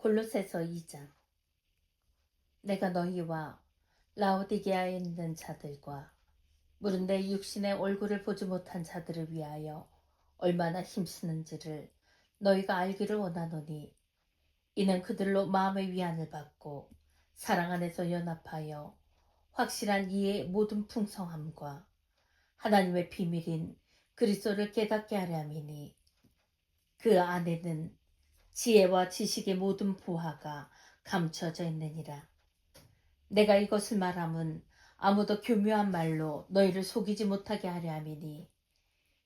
골로새서 2장. 내가 너희와 라오디게아에 있는 자들과 무른 내 육신의 얼굴을 보지 못한 자들을 위하여 얼마나 힘쓰는지를 너희가 알기를 원하노니 이는 그들로 마음의 위안을 받고 사랑 안에서 연합하여 확실한 이의 모든 풍성함과 하나님의 비밀인 그리스도를 깨닫게 하려 함이니 그 안에는 지혜와 지식의 모든 보화가 감춰져 있느니라. 내가 이것을 말함은 아무도 교묘한 말로 너희를 속이지 못하게 하려 함이니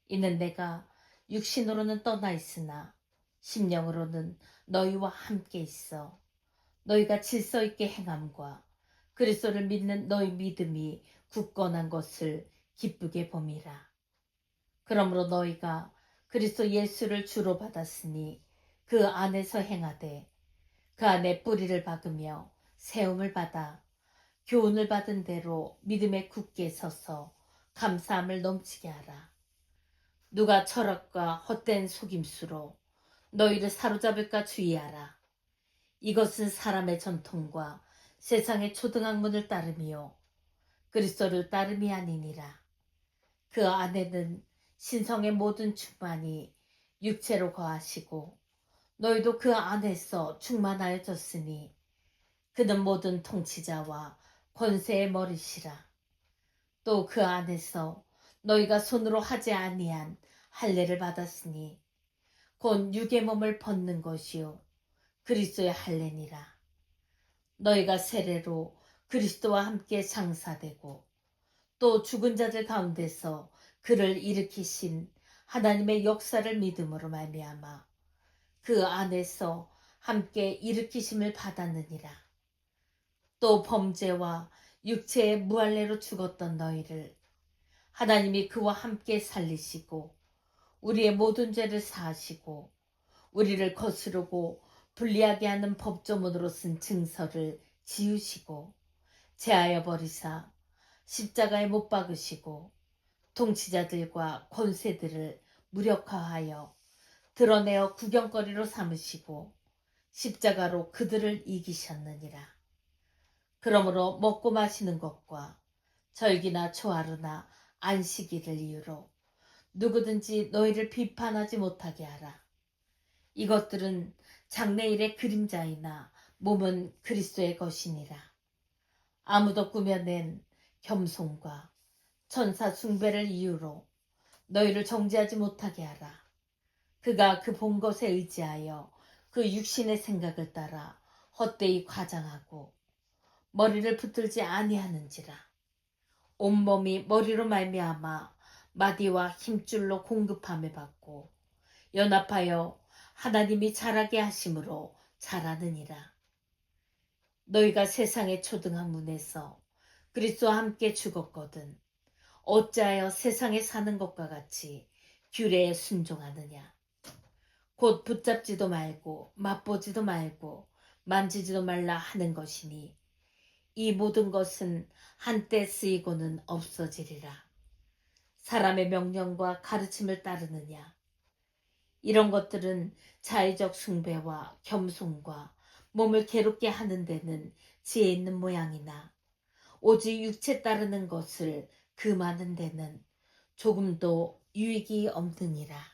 이는 내가 육신으로는 떠나 있으나 심령으로는 너희와 함께 있어 너희가 질서 있게 행함과 그리스도를 믿는 너희 믿음이 굳건한 것을 기쁘게 봄이라. 그러므로 너희가 그리스도 예수를 주로 받았으니 그 안에서 행하되 그 안에 뿌리를 박으며 세움을 받아 교훈을 받은 대로 믿음에 굳게 서서 감사함을 넘치게 하라. 누가 철학과 헛된 속임수로 너희를 사로잡을까 주의하라. 이것은 사람의 전통과 세상의 초등학문을 따름이요 그리스도를 따름이 아니니라. 그 안에는 신성의 모든 충만이 육체로 거하시고 너희도 그 안에서 충만하여졌으니 그는 모든 통치자와 권세의 머리시라. 또 그 안에서 너희가 손으로 하지 아니한 할례를 받았으니 곧 육의 몸을 벗는 것이요 그리스도의 할례니라. 너희가 세례로 그리스도와 함께 장사되고 또 죽은 자들 가운데서 그를 일으키신 하나님의 역사를 믿음으로 말미암아 그 안에서 함께 일으키심을 받았느니라. 또 범죄와 육체의 무할례로 죽었던 너희를 하나님이 그와 함께 살리시고 우리의 모든 죄를 사하시고 우리를 거스르고 불리하게 하는 법조문으로 쓴 증서를 지우시고 제하여 버리사 십자가에 못 박으시고 통치자들과 권세들을 무력화하여 드러내어 구경거리로 삼으시고 십자가로 그들을 이기셨느니라. 그러므로 먹고 마시는 것과 절기나 초하루나 안식일을 이유로 누구든지 너희를 비판하지 못하게 하라. 이것들은 장래일의 그림자이나 몸은 그리스도의 것이니라. 아무도 꾸며낸 겸손과 천사 숭배를 이유로 너희를 정죄하지 못하게 하라. 그가 그 본 것에 의지하여 그 육신의 생각을 따라 헛되이 과장하고 머리를 붙들지 아니하는지라. 온몸이 머리로 말미암아 마디와 힘줄로 공급함을 받고 연합하여 하나님이 자라게 하심으로 자라느니라. 너희가 세상의 초등학문에서 그리스도와 함께 죽었거든. 어찌하여 세상에 사는 것과 같이 규례에 순종하느냐. 곧 붙잡지도 말고 맛보지도 말고 만지지도 말라 하는 것이니 이 모든 것은 한때 쓰이고는 없어지리라. 사람의 명령과 가르침을 따르느냐. 이런 것들은 자의적 숭배와 겸손과 몸을 괴롭게 하는 데는 지혜 있는 모양이나 오직 육체 따르는 것을 금하는 데는 조금도 유익이 없느니라.